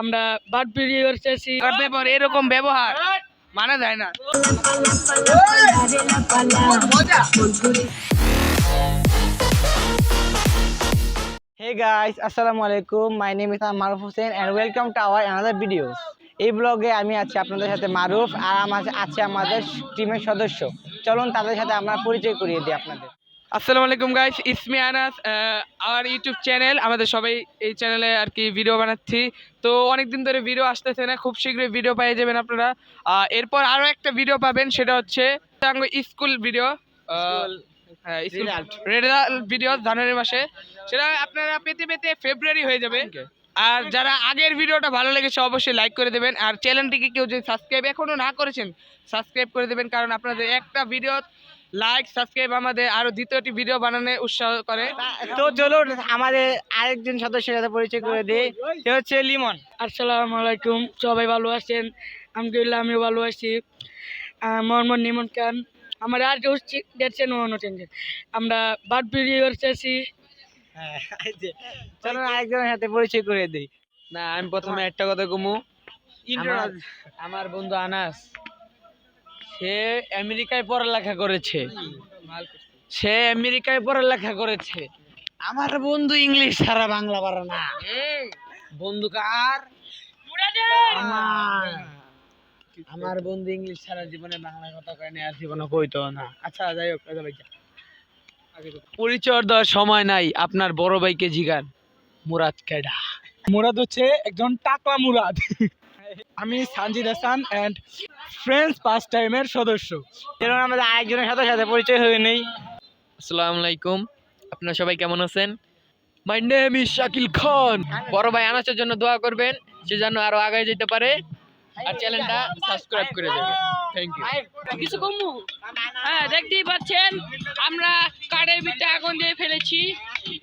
আমরা বাদ এরকম ব্যবহার মানা যায় না। Hey guys, আসসালামু আলাইকুম। My name is Maruf Hossain welcome to our another video এই ব্লগে আমি আছি আপনাদের সাথে মারুফ আর আমার আছে আমাদের টিমের সদস্য। চলুন তাদের সাথে আমরা পরিচয় করিয়ে দিই আপনাদের। আসসালামু আলাইকুম গাইস ইসমি আনাস আমার ইউটিউব চ্যানেল আমাদের সবাই এই চ্যানেলে আর কি ভিডিও বানাচ্ছি। তো অনেক দিন ধরে ভিডিও আসতেছে না। খুব শীঘ্রই ভিডিও পেয়ে যাবেন আপনারা। এরপর আরও একটা ভিডিও পাবেন। সেটা হচ্ছে স্কুল ভিডিও হ্যাঁ. রেজাল্ট। ভিডিও জানুয়ারি মাসে। সেটা আপনারা পেতে পেতে ফেব্রুয়ারি হয়ে যাবে। আর যারা আগের ভিডিওটা ভালো লেগেছে অবশ্যই লাইক করে দেবেন। আর চ্যানেলটিকে কেউ যদি সাবস্ক্রাইব এখনও না করেছেন সাবস্ক্রাইব করে দেবেন। কারণ আপনাদের একটা ভিডিও লাইক সাবস্ক্রাইব আমাদের আরও দ্বিতীয়টি ভিডিও বানানো উৎসাহ করে। তো চলুন আমাদের আরেকজন সদস্যের সাথে পরিচয় করে দিই। সে হচ্ছে লিমন। আসসালামু আলাইকুম সবাই ভালো আছেন? আলহামদুলিল্লাহ আমিও ভালো আছি। মোহাম্মদ নিমন খান। আমার আর দেখছেন চেঞ্জের আমরা বাদ বেরিয়ে করতেছি হ্যাঁ চলুন আরেকজনের সাথে পরিচয় করে দিই। না আমি প্রথমে একটা কথা কমু। আমার বন্ধু আনাস। সে আমেরিকায় পড়ালেখা করেছে। সে আমেরিকায় পড়ালেখা করেছে। আমার বন্ধু ইংলিশ ছাড়া বাংলা পারে না। বন্ধু কার? আমার। আমার বন্ধু ইংলিশ ছাড়া জীবনে বাংলা কথা কয় না আর জীবনে কইতো না। আচ্ছা যাই হোক ভাই পরিচয় দেওয়ার সময় নাই আপনার বড় ভাইকে জিগান মুরাদ কেডা? মুরাদ হচ্ছে একজন টাকলা মুরাদ। আমি Sanjid Hasan and friends pass টাইমের সদস্য। চলুন আমাদের আরেকজনের সাথে সাথে পরিচয় হয়ে নেই। আসসালামু আলাইকুম। আপনারা সবাই কেমন আছেন? My name is Shakil Khan বড় ভাই আনাসের জন্য দোয়া করবেন সে যেন আরও আগে যেতে পারে। আর চ্যানেলটা সাবস্ক্রাইব করে দেবেন। থ্যাংক ইউ কিছু কমু? হ্যাঁ দেখতেই পাচ্ছেন আমরা কাঠের ভিতরে আগুন দিয়ে ফেলেছি।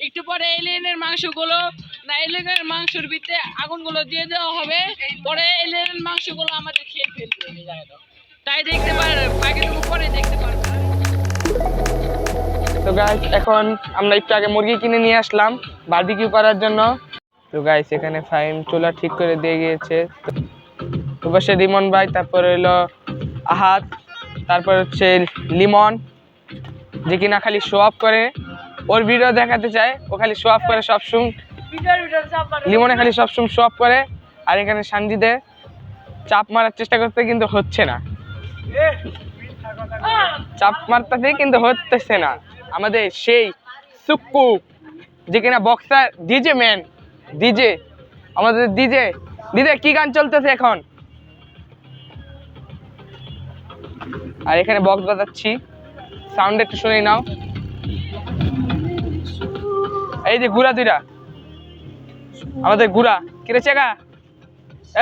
একটু পরে এলিয়েনের মাংসগুলো না এলিয়েনের মাংসের ভিতরে আগুনগুলো দিয়ে দেওয়া হবে, পরে এলিয়েনের মাংসগুলো আমাদের খেয়ে ফেলবে। তাই দেখতে পারেন আগেটুকু পরে দেখতে পারবেন তো গাইস এখন আমরা একটু আগে মুরগি কিনে নিয়ে আসলাম বারবিকিউ করার জন্য। তো গাইস এখানে ফাইম চুলা ঠিক করে দিয়ে গিয়েছে। তো পাশে রিমন ভাই, তারপর হলো আহাত, তারপর হচ্ছে লিমন, যে কিনা খালি শো অফ করে। ওর ভিডিও দেখাতে চায় ও খালি শো অফ করে সবসময় লিমনে খালি সবসময় অফ করে আর এখানে সানজিদে চাপ মারার চেষ্টা করতে কিন্তু হচ্ছে না। চাপ মারতে কিন্তু হতেছে না। আমাদের সেই সুক্কু যে কিনা boxer D J man D J আমাদের ডিজে ডিজে কি গান চলতেছে এখন? আর এখানে বক্স বাজাচ্ছি। সাউন্ড একটু শুনে নাও। এই যে গুড়া দুইটা। আমাদের গুড়া কিরে চেকা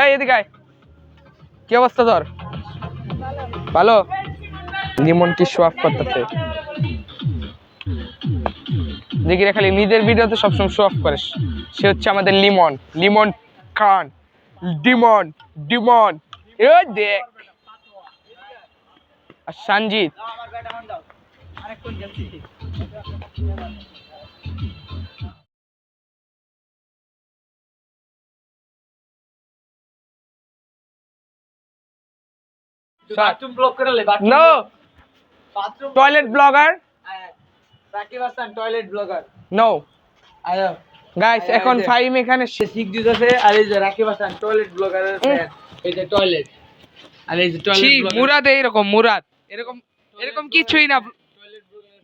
এই এদিকে কি অবস্থা তোর? ভালো? লিমন কি অফ করতেছে? দেখি রে খালি নিজের ভিডিওতে সবসময় শো অফ করে সে হচ্ছে আমাদের লিমন। লিমন খান। ডিমন ডিমন। এ দেখ। আর সঞ্জিত বাথরুম ব্লক করে লে no bathroom toilet blogger Rakib Hasan toilet blogger no আয়ো গাইস এখন। ফাইম এখানে সে শিখ দিতেছে আর এই যে রাকিব হাসান টয়লেট ব্লগারের এই যে টয়লেট আর এই যে টয়লেট মুরাদ এরকম মুরাদ। এরকম এরকম কিছুই না।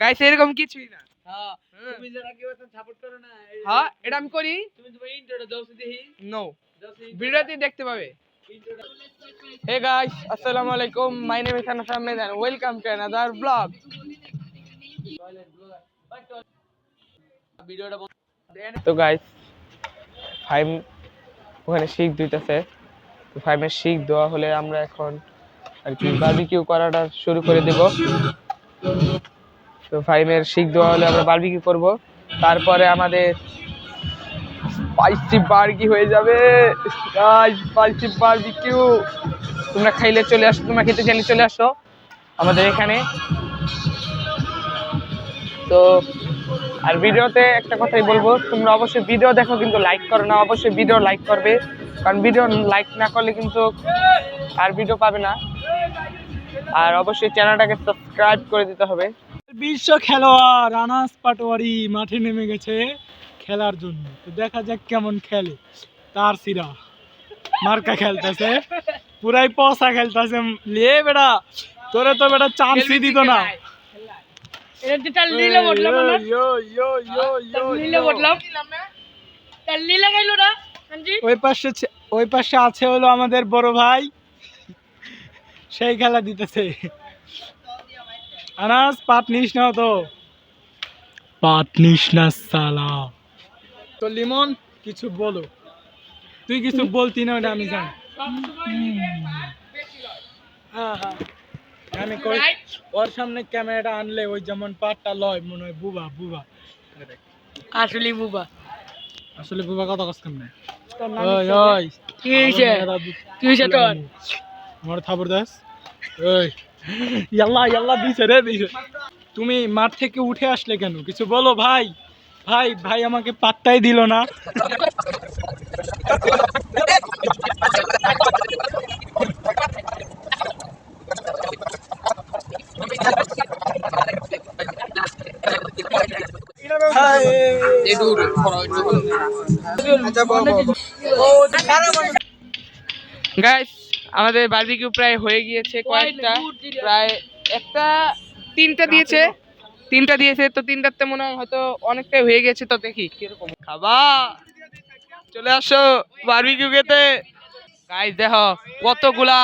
গাইস এরকম কিছুই না। হ্যাঁ তুমি যে রাকিব হাসান সাপোর্ট করো না হ্যাঁ এটা আমি করি। তুমি ইন্ট্রোটা দাও দেখি। নো ভিডিওতে দেখতে পাবে। আলাইকুম my name is Anas Ahmed and welcome to another blog ভিডিওটা বন্ধ তো গাইস ফাইভ ওখানে শিখ দিতেছে। তো ফাইভের শিখ দেওয়া হলে আমরা এখন আর কি বারবিকিউ করাটা শুরু করে দেব। তো ফাইভের শিখ দেওয়া হলে আমরা বারবিকিউ করব। তারপরে আমাদের স্পাইসি বার্গি হয়ে যাবে। স্পাইসি বারবিকিউ তোমরা খাইলে চলে আসো, তোমরা খেতে চাইলে চলে আসো আমাদের এখানে। তো, আর ভিডিওতে একটা কথাই বলব, তোমরা অবশ্যই ভিডিও দেখো, কিন্তু লাইক করো না, অবশ্যই ভিডিও লাইক করবে। কারণ ভিডিও লাইক না করলে কিন্তু আর ভিডিও পাবে না। আর অবশ্যই চ্যানেলটাকে সাবস্ক্রাইব করে দিতে হবে। বিশ্ব খেলোয়াড় আনাস পাটোয়ারি মাঠে নেমে গেছে। খেলার জন্য। তো দেখা যাক কেমন খেলে। তার সিরা মার্কা খেলতেছে। পুরাই পসা খেলতেছে। লে বেটা তোরে তো বেটা চান্সই দিত না। ওই পাশে ওই পাশে আছে হলো আমাদের বড় ভাই। সেই খেলা দিতেছে। আনাস পাট নিস না তো। পাট নিস না সালা। তো লিমন কিছু বলো। তুই কিছু বলতি না ওটা আমি জানি। হ্যাঁ হ্যাঁ। আমি কই ওর সামনে ক্যামেরাটা আনলে ওই যেমন পাটটা লয় মনে হয় বুবা বুবা। আসলে বুবা। আসলে বুবা কত কষ্ট না ওই ওই। কি হয়েছে কি তোর? আমার থাবর দাস। ওই। ইয়াল্লা ইয়াল্লা দিছে রে দিছে। তুমি মাঠ থেকে উঠে আসলে কেন? কিছু বলো ভাই। ভাই ভাই আমাকে পাত্তাই দিল না। গাইস আমাদের বারবিকিউ প্রায় হয়ে গিয়েছে কয়েকটা প্রায় একটা তিনটা দিয়েছে। তিনটা দিয়েছে তো তিনটাতে মনে হয় হয়তো অনেকটাই হয়ে গেছে তো দেখি কীরকম। খাবা? চলে আসো বারবিকিউ খেতে। গাইস দেখো কতগুলা।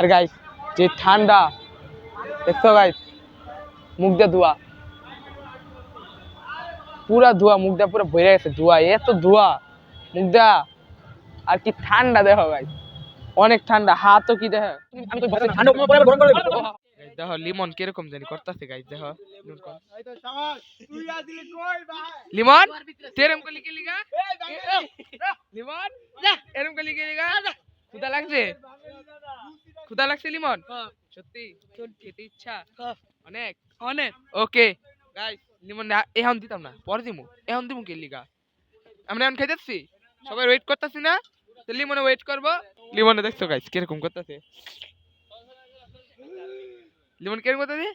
আর গাইস যে ঠান্ডা দেখছ গাইস মুখ দিয়ে ধোয়া। পুরা ধোয়া মুখটা পুরো ভরে গেছে ধোয়া এত ধোয়া। মুখটা আর কি ঠান্ডা দেখো ভাই অনেক ঠান্ডা হাতও কি দেখো দেখো লিমন কীরকম জানি করতেছে গাইস দেখো লিমন? তেরম কলি কে লিগা? লিমন? এরম কলি কে লিগা? ক্ষুদা লাগছে? ক্ষুদা লাগছে লিমন? সত্যি? খেতে ইচ্ছা? অনেক? অনেক। ওকে। গাইস লিমন এখন দিতাম না পরে দিমু। এখন দিমু কে লিগা? আমরা এখন খাইতেছি সবাই ওয়েট করতেছি না? তো লিমনে ওয়েট করব। লিমনে দেখছ গাইস কীরকম করতেছে? লিমন কীরকম করতেছে?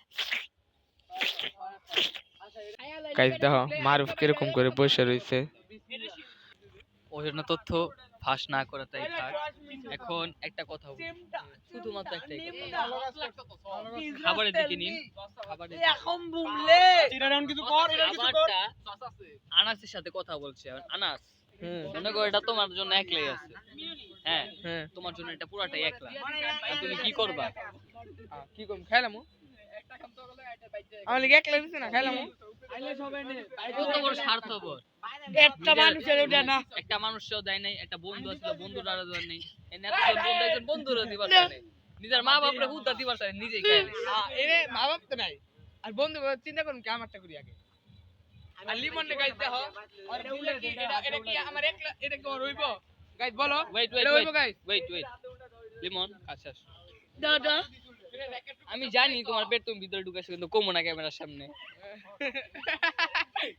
গাইস দেখো মারুফ কীরকম করে বসে রয়েছে। অজানা তথ্য ফাঁস না করাটাই থাক। এখন একটা কথা বলি। শুধুমাত্র একটাই কথা খাবারের দিকে নিন। খাবারের খাবারটা আনাসের সাথে কথা বলছে। আনাস মনে করো এটা তোমার জন্য একলাই আছে। হ্যাঁ হ্যাঁ। তোমার জন্য এটা পুরাটাই একলা। তুমি কি করবা? কি করব? খাইলামু আমার লিগে একলা দিছে না খাইলামু কত বড় স্বার্থপর। একটা মানুষের ওটা না। একটা মানুষও দেয় নাই একটা বন্ধু আছিল বন্ধুরা দেয় নাই। এতজন বন্ধু একজন বন্ধুরা দিবার। নিজের মা বাপরে হুদা দিবার নিজেই খায় নাই। এরে মা বাপ তো নাই। আর বন্ধু চিন্তা করুন কি আমারটা করি আগে। আর লিমন দেখো আর এটা কি এটা এটা কি আমার একলা এটা কি রইব গাইস বলো wait. হইবো গাইস Wait, wait. লিমন আচ্ছা দাদা আমি জানি তোমার পেট তুমি ভিতরে ঢুকাইছো কিন্তু কমো না ক্যামেরার সামনে।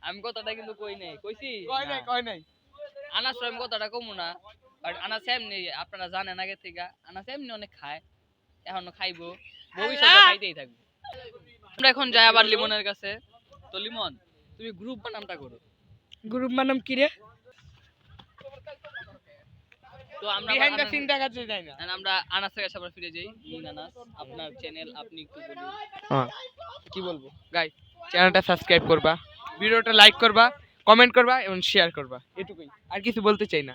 আমি কথাটা কিন্তু কই নাই। কইছি? কয় নাই। কয় নাই? আনাস আমি কথাটা কমো না বাট আনাস এমনি আপনারা জানেন আগে থেকে আনাস এমনি অনেক খায় এখনও খাইবো। ভবিষ্যতে খাইতেই থাকব। আমরা এখন যাই আবার লিমনের কাছে। তো লিমন তুমি গ্রুপ বানামটা করো। গ্রুপ মানাম কি রে? তো আমরা বিহাইন্ড দ্য আবার সিন দেখাতে যাই না। আনাস- আমরা আনাসের থেকে আবার ফিরে যাই। মিন আনাস আপনার চ্যানেল আপনি একটু বলুন। হ্যাঁ। কি বলব? গাইস চ্যানেলটা সাবস্ক্রাইব করবা ভিডিওটা লাইক করবা কমেন্ট করবা এবং শেয়ার করবা। এটুকুই। আর কিছু বলতে চাই না।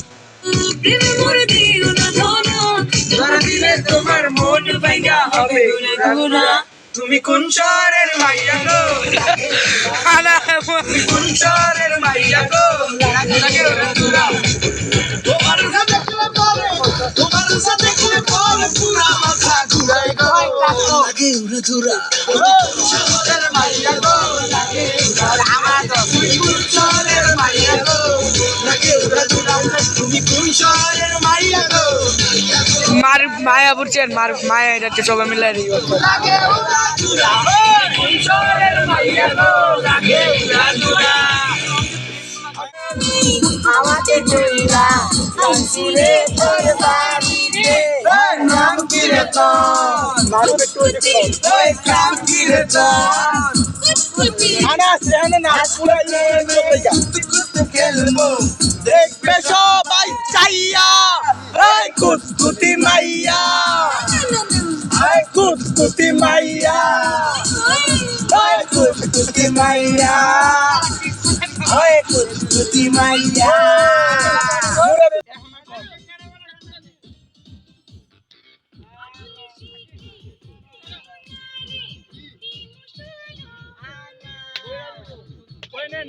ডিজোটে তুমি কোন শহরের মাইয়া গো? তুমি কোন শহরের মাইয়া গো? লাগে ওরে তুরা তোমার সাথে দেখলে পরে, তোমার সাথে দেখলে পরে পুরা মাথা ঘুরাই গো। লাগে ওরে তুরা শহরের মাইয়া গো তুমি কোন শহরের মাইয়া গো? মার মায়া বুঝছেন মার মায়া এটা হচ্ছে সবাই মিলে আমাকে কইরা আনছিলে তোর বাড়িতে। নাম কি রে তোর ওই কি রে তোর। কুতকুত খেলব দেখবে সবাই চাইয়া, এই কুতকুতি মাইয়া, এই কুতকুতি মাইয়া, এই কুতকুতি মাইয়া ওই কুতকুতি মাইয়া।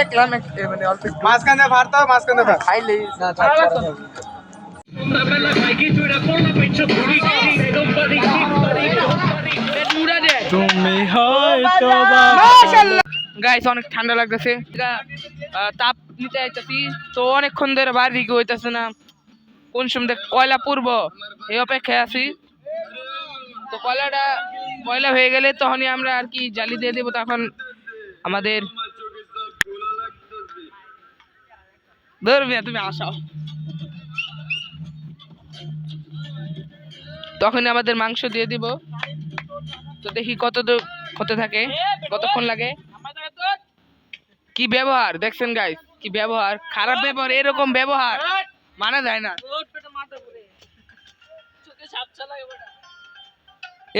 দেখলাম মানে অল্প মাঝখানে ভারত মাঝখানে ভাত। খাইলেই না তুমি হয়তো গাইস অনেক ঠান্ডা লাগতেছে। তাপ নিতে আইতাছি। তো অনেকক্ষণ ধরে বাড়ি গিয়ে হইতাছে না। কোন সময় কয়লা পূর্ব? এই অপেক্ষায় আছি। তো কয়লাটা কয়লা হয়ে গেলে তখনই আমরা আর কি জালি দিয়ে দেবো। তখন আমাদের ধরবে তুমি আসাও তখনই আমাদের মাংস দিয়ে দিব। তো দেখি কত হতে থাকে, কতক্ষণ লাগে? কি ব্যবহার, দেখছেন গাইস কি ব্যবহার, খারাপ ব্যবহার, এরকম ব্যবহার, মানা যায় না।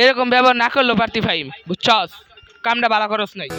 এরকম ব্যবহার না করল পার্টি ফাইম বুঝছস? কামটা ভালো করস নাই